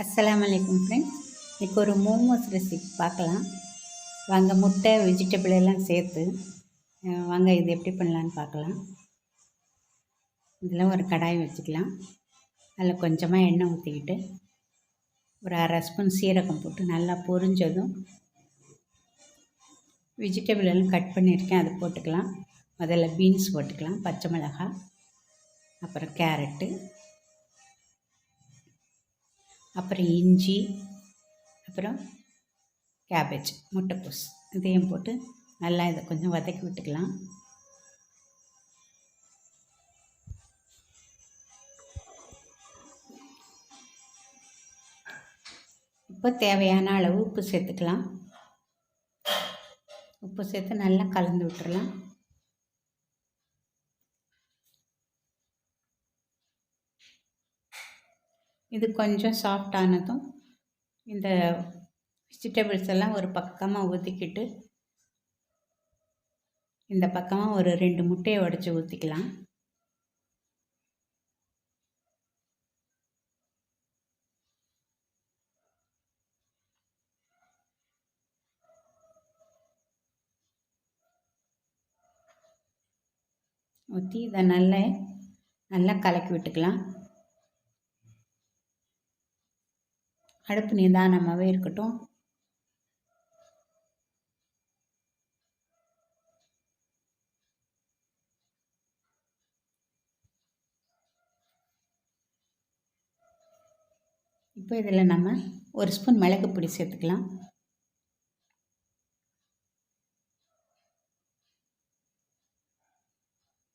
அஸ்லாம் அலைக்கும் ஃப்ரெண்ட்ஸ் இன்றைக்கி ஒரு மோமோஸ் ரெசிபி பார்க்கலாம். வாங்க முட்டை வெஜிடபிள் எல்லாம் சேர்த்து வாங்க இது எப்படி பண்ணலான்னு பார்க்கலாம். இதில் ஒரு கடாய் வச்சுக்கலாம். அதில் கொஞ்சமாக எண்ணெய் ஊற்றிக்கிட்டு ஒரு அரை ஸ்பூன் சீரகம் போட்டு நல்லா பொரிஞ்சதும் வெஜிடபிள் எல்லாம் கட் பண்ணியிருக்கேன் அதை போட்டுக்கலாம். முதல்ல பீன்ஸ் போட்டுக்கலாம் பச்சை மிளகாய் அப்புறம் கேரட்டு அப்புறம் இஞ்சி அப்புறம் கேபேஜ் முட்டைக்கோஸ். இதையும் போட்டு நல்லா இதை கொஞ்சம் வதக்கி விட்டுக்கலாம். இப்போ தேவையான அளவு உப்பு சேர்த்துக்கலாம். உப்பு சேர்த்து நல்லா கலந்து விட்டுறலாம். இது கொஞ்சம் சாஃப்ட் ஆனதும் இந்த வெஜிடபிள்ஸ் எல்லாம் ஒரு பக்கமாக ஊற்றிக்கிட்டு இந்த பக்கமாக ஒரு ரெண்டு முட்டையை உடச்சி ஊற்றிக்கலாம் ஊற்றி இதை நல்லா நல்லா கலக்கி விட்டுக்கலாம். அடுப்பு நிதானமாகவே இருக்கட்டும். இப்போ இதில் நம்ம ஒரு ஸ்பூன் மிளகு பொடி சேர்த்துக்கலாம்.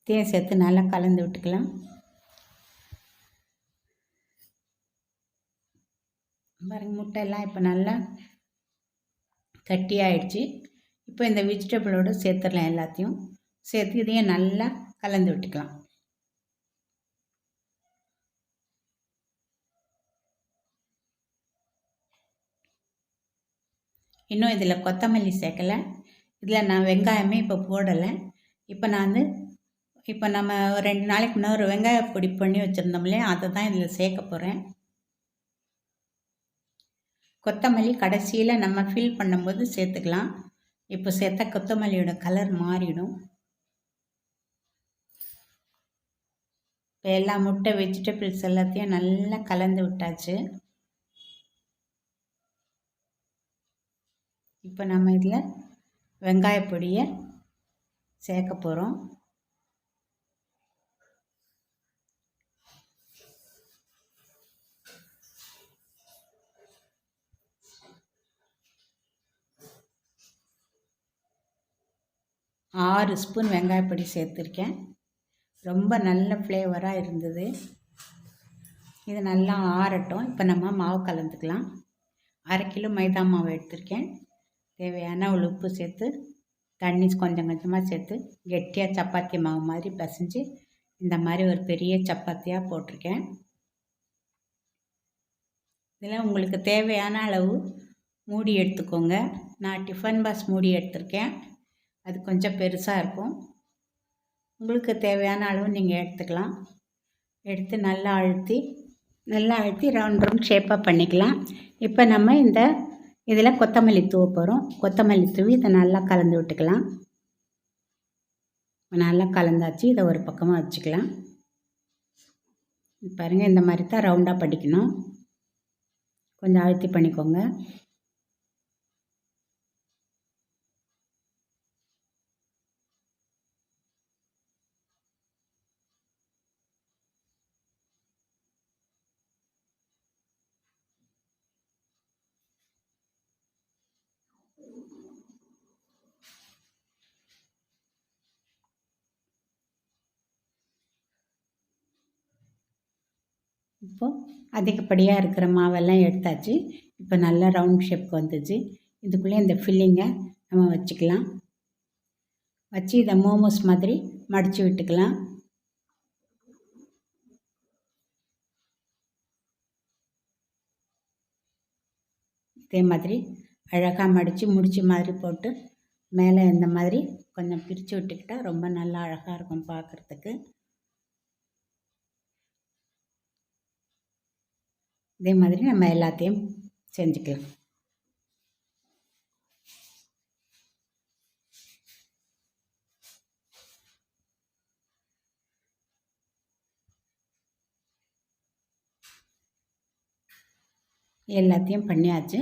தேன் சேர்த்து நல்லா கலந்து விட்டுக்கலாம். பாருங்க முட்டையெல்லாம் இப்போ நல்லா கட்டியாயிடுச்சு. இப்போ இந்த வெஜிடபிளோடு சேர்த்துடலாம் எல்லாத்தையும். சேர்த்து இதையும் நல்லா கலந்து விட்டுக்கலாம். இன்னும் இதில் கொத்தமல்லி சேர்க்கலை. இதில் நான் வெங்காயமே இப்போ போடலை. இப்போ நான் வந்து இப்போ நம்ம ஒரு ரெண்டு நாளைக்கு முன்னே ஒரு வெங்காய பொடி பண்ணி வச்சுருந்தோம்லே அதை தான் இதில் சேர்க்க போகிறேன் கொத்தமல்லி கடைசியில் நம்ம ஃபில் பண்ணும்போது சேர்த்துக்கலாம். இப்போ சேர்த்தா கொத்தமல்லியோட கலர் மாறிடும். இப்போ எல்லா முட்டை வெஜிடபிள்ஸ் எல்லாத்தையும் நல்லா கலந்து விட்டாச்சு. இப்போ நம்ம இதில் வெங்காய பொடியை சேர்க்க போகிறோம் ஆறு ஸ்பூன் வெங்காயப்பொடி சேர்த்துருக்கேன். ரொம்ப நல்ல ஃப்ளேவராக இருந்தது. இது நல்லா ஆறட்டும். இப்போ நம்ம மாவு கலந்துக்கலாம். அரை கிலோ மைதா மாவு எடுத்திருக்கேன். தேவையான உப்பு சேர்த்து தண்ணி கொஞ்சம் கொஞ்சமாக சேர்த்து கெட்டியாக சப்பாத்தி மாவு மாதிரி பிசைஞ்சு இந்த மாதிரி ஒரு பெரிய சப்பாத்தியாக போட்டிருக்கேன். இதில் உங்களுக்கு தேவையான அளவு மூடி எடுத்துக்கோங்க. நான் டிஃபன் பாக்ஸ் மூடி எடுத்திருக்கேன். அது கொஞ்சம் பெருசாக இருக்கும். உங்களுக்கு தேவையான அளவு நீங்கள் எடுத்துக்கலாம். எடுத்து நல்லா அழுத்தி நல்லா அழுத்தி ரவுண்ட் ரவுண்ட் ஷேப்பாக பண்ணிக்கலாம். இப்போ நம்ம இந்த இதில் கொத்தமல்லி தூவ போகிறோம் கொத்தமல்லி தூவி இதை நல்லா கலந்து விட்டுக்கலாம். நல்லா கலந்தாச்சு. இதை ஒரு பக்கமாக வச்சுக்கலாம். பாருங்கள் இந்த மாதிரி தான் ரவுண்டாக படிக்கணும் கொஞ்சம் அழுத்தி பண்ணிக்கோங்க. இப்போது அதிகப்படியாக இருக்கிற மாவெல்லாம் எடுத்தாச்சு. இப்போ நல்லா ரவுண்ட் ஷேப்க்கு வந்துச்சு. இதுக்குள்ளே இந்த ஃபில்லிங்கை நம்ம வச்சுக்கலாம். வச்சு இதை மோமோஸ் மாதிரி மடித்து விட்டுக்கலாம். இதே மாதிரி அழகாக மடித்து முடிச்சு மாதிரி போட்டு மேலே இந்த மாதிரி கொஞ்சம் பிரித்து விட்டுக்கிட்டால் ரொம்ப நல்லா அழகாக இருக்கும் பார்க்குறதுக்கு. இதே மாதிரி நம்ம எல்லாத்தையும் செஞ்சுக்கலாம். எல்லாத்தையும் பண்ணியாச்சு.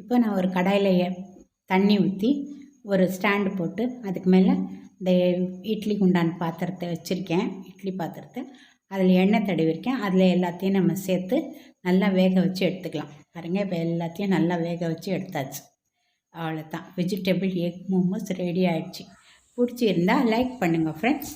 இப்போ நான் ஒரு கடாயில் தண்ணி ஊற்றி ஒரு ஸ்டாண்டு போட்டு அதுக்கு மேலே இந்த இட்லி குண்டான் பாத்திரத்தை வச்சுருக்கேன். இட்லி பாத்திரத்தை. அதில் எண்ணெய் தடவிருக்கேன் அதில் எல்லாத்தையும் நம்ம சேர்த்து நல்லா வேக வச்சு எடுத்துக்கலாம். பாருங்கள் இப்போ எல்லாத்தையும் நல்லா வேக வச்சு எடுத்தாச்சு. அவ்வளோதான் வெஜிடபிள் எக் மோமோஸ் ரெடி ஆகிடுச்சு பிடிச்சிருந்தா லைக் பண்ணுங்கள் ஃப்ரெண்ட்ஸ்